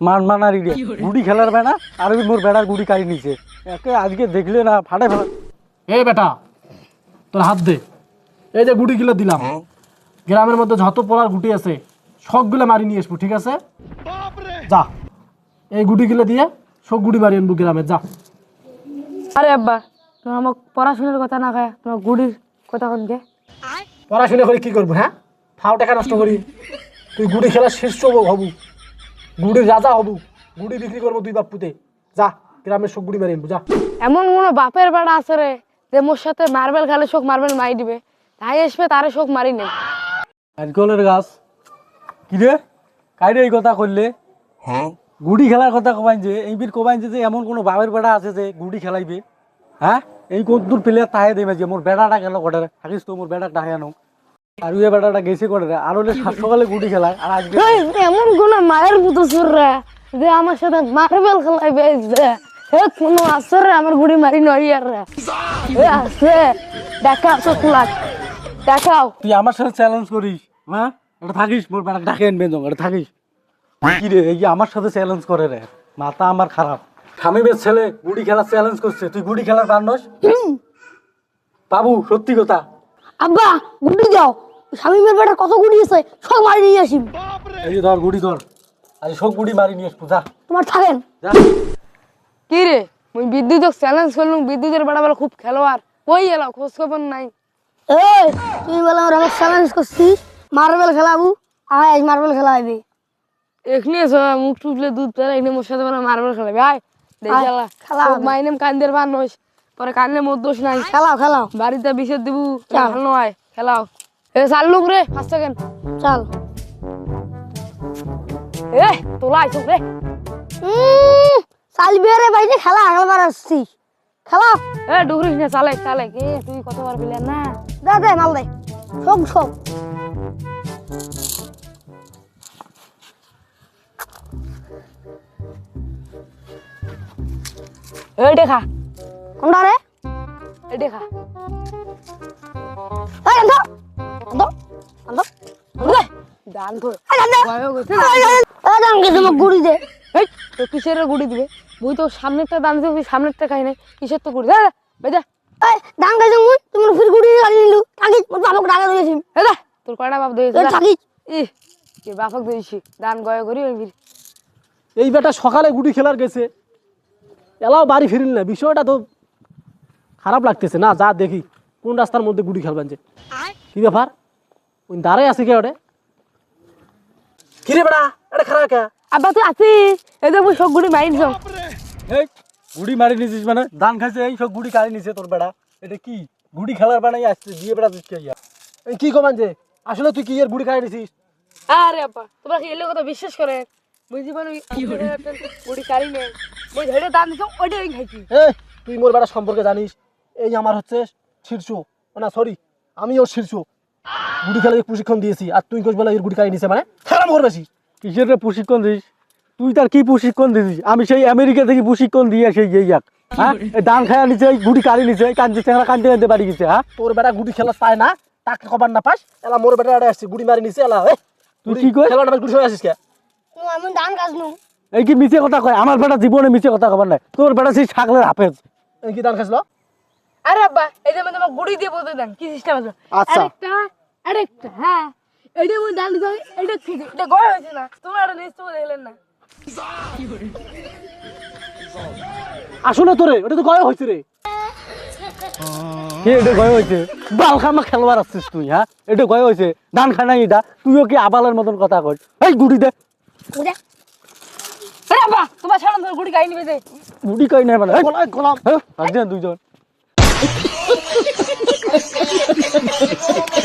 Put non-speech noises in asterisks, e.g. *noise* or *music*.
মান মানারি রে। গুড়ি খেলার বেড়া আর ওই মোর বেড়ার গুড়ি কাড়ি নিছে। একে আজকে দেখলে না ফাটে ফেলা এ বেটা তোর হাত দে। এই যে গুটিগুলো দিলাম। গ্রামের মধ্যে যত পোলার গুটি আছে সবগুলো মারি নিয়ে আসব ঠিক আছে? যা। এই গুটিগুলো দিয়ে সব গুটি মারি আনব গ্রামে যা। আরে আব্বা তুমি আমার পড়াশোনার কথা না খায় তোমার গুড়ির কথা কোনকে পড়াশোনা করে কি করব হ্যাঁ? ফাও টাকা নষ্ট করি। তুই গুটি খেলার শীর্ষ হবু গুটির রাজা হবু। গুটি বিক্রি করব তুই বাপুতে যা গ্রামের সব গুড়ি মারি আনব যা এমন কোনো বাপের বেড়া আছে রে যে মোর সাথে মার্বেল খেলে শোক মার্বেল মারি দিবে। তাই আসবে তারে শোক মারি নেই নারকেলের গাছ। কি রে? কাইরে এই কথা করলে গুড়ি খেলার কথা কবাইন যে এইবির কবাইন যে যে এমন কোনো বাবের বেড়া আছে যে গুড়ি খেলাইবে। হ্যাঁ? এই কদ্দুর প্লেয়ার তাহে দেবে যে মোর বেড়াটা গেল কটে থাকিস তো মোর বেড়া তাহে আনো। আর ওই বেড়াটা গেছে করে রে? আর হলে সাত সকালে গুড়ি খেলায় আর আজকে এমন কোন মায়ের পুতো সুর রে। যে আমার সাথে মার্বেল খেলাইবে যে হে কোনো আছে রে আমার গুড়ি মারি নই আর রে। এ আছে দেখা চোখ লাগ দেখাও। তুই আমার সাথে চ্যালেঞ্জ করিস হ্যাঁ এটা থাকিস মোর বেড়া ডাকে আনবে তো এটা থাকিস। কি রে এই আমার সাথে চ্যালেঞ্জ করে রে। মাথা আমার খারাপ। স্বামীবের ছেলে গুড়ি খেলার চ্যালেঞ্জ করছে। তুই গুড়ি খেলার পারনস বাবু সত্যি কথা। আব্বা গুড়ি যাও বেটা কত গুড়ি আছে? সব মারি নিয়ে আসি এই যে ধর গুড়ি ধর। আজ সব গুড়ি মারি নিয়ে আসব যা। তোমার থাকেন? কি রে? মুই বিদ্যুৎ চ্যালেঞ্জ করলুম বিদ্যুতের বেটা বেলা খুব খেলোয়াড়। ওই এলো? খোঁজ খবর নাই। এই তুই বলে আমার আমাকে চ্যালেঞ্জ করছিস? মার্বেল খেলাবো? আয় আজ মার্বেল খেলাবি এখানে এসো, মুখ টুটলে দুধ পেলে এখানে মোর সাথে বেলা মার্বেল খেলাবে। আয়, খেলা খেলা খেলা হবে। মাইনেম কান্দের বান নইস। পরে কান্দে মোর দোষ নাই। খেলাও খেলাও। বাড়িতে বিষের দিবু। ভালো নয়। খেলাও। এ চাললুক রে পাঁচ সেকেন্ড চল। এ তোলা আইসুক রে। চালবি রে বাইরে খেলা আগলবার আসছিস খেলাও এ ডুগরি না চালে চালে। কে তুই কতবার বিলেন না? দে দে মাল দে। শোক শোক এ দেখা কোনটা রে? এ দেখা এই আন্ধ আন্ধ আন্ধ রে দান ধর এই আন্ধ ভয় গেছে এই দাম কিছু মোক গুড়ি দে তো কিসের গুড়ি দিবে বই তো সামনেরটা দান দিবে সামনেরটা খাই নাই কিসের তো গুড়ি দে বেজা এই দাম খাইছ মুই ফির গুড়ি গাড়ি নিলু থাকিস মোর বাপক ডাকা দিয়েছি এ দে তোর কয়টা বাপ এই থাকিস ই কে বাপক দিয়েছি দান গয় করি ওই বীর এই বেটা সকালে গুটি খেলার গেছে। এলাও বাড়ি ফিরিল না বিষয়টা তো খারাপ লাগতেছে। না যা দেখি কোন রাস্তার মধ্যে গুটি খেলবেন যে। কি ব্যাপার? দাঁড়াই আছে কে ওটা কি রে বেটা এটা খারাপ কে? আব্বা তুই এই যে সব গুড়ি মারি দিছ এই গুড়ি মারি নিছিস মানে? ধান খাইছে এই সব গুড়ি কাড়ি নিছে তোর বেড়া। এটা কি? গুড়ি খেলার বেড়াই আসছে দিয়ে বেড়া দিচ্ছে ইয়া। এই কি কমান যে? আসলে তুই কি এর গুটি খাই দিছিস আরে আব্বা তোমরা কি এলে কথা বিশ্বাস করে? মুই জীবনে গুড়ি কারি নে মুই ধরে দান দিছ খাইছি। এ তুই মোর বেটা সম্পর্কে জানিস? এই আমার হচ্ছে শীর্ষ না সরি আমি ওর শীর্ষ গুটি খেলার প্রশিক্ষণ দিয়েছি আর তুই কোচ বলে এর গুটি খাই নিছে মানে খেলা মোর বেশি। কিসের প্রশিক্ষণ দিস? তুই তার কি প্রশিক্ষণ দিছিস? আমি সেই আমেরিকা থেকে প্রশিক্ষণ দিয়ে সেই এই এক হ্যাঁ? এই ধান খায়া নিছে এই গুড়ি কাড়ি নিছে এই কান্দে চেহারা কান্দে কান্দে বাড়ি গেছে হ্যাঁ? তোর বেটা গুটি খেলা পায় না তাকে কবার না পাস এলা মোর বেটা এটা আসছে গুটি মারি নিছে এলা তুই কি কই? খেলা না গুটি সবাই আসিস কে? আমি ধান খাস নু এই কি মিছে কথা কয়? আমার বেটা জীবনে মিছে কথা কবার নাই। তোর বেটা সেই ছাগলের হাফেজ। এই কি দান খাইছিল আরে আব্বা এই যে আমি তোমার গুড়ি দিয়ে বলতে দেন কি সিস্টেম আছে? আচ্ছা। আরেকটা হ্যাঁ। এটা মুই দান দিছ এটা ঠিক এটা গয় হয়েছে না। তোমার এটা নিশ্চয় দেখলেন না। আসলে তোরে ওটা তো গয় হয়েছে রে। কে এটা গয় হয়েছে? বাল খামা খেলবার আসছিস তুই হ্যাঁ? এটা গয় হয়েছে। ধান খানা এটা তুইও কি আবালের মতন কথা কই এই গুড়ি দে। বুঝা আরে আব্বা তোমার ছাড়া তোর গুড়ি খাই নিবে যে গুড়ি কই নাই মানে গোলাম গোলাম হ্যাঁ দুইজন। *laughs*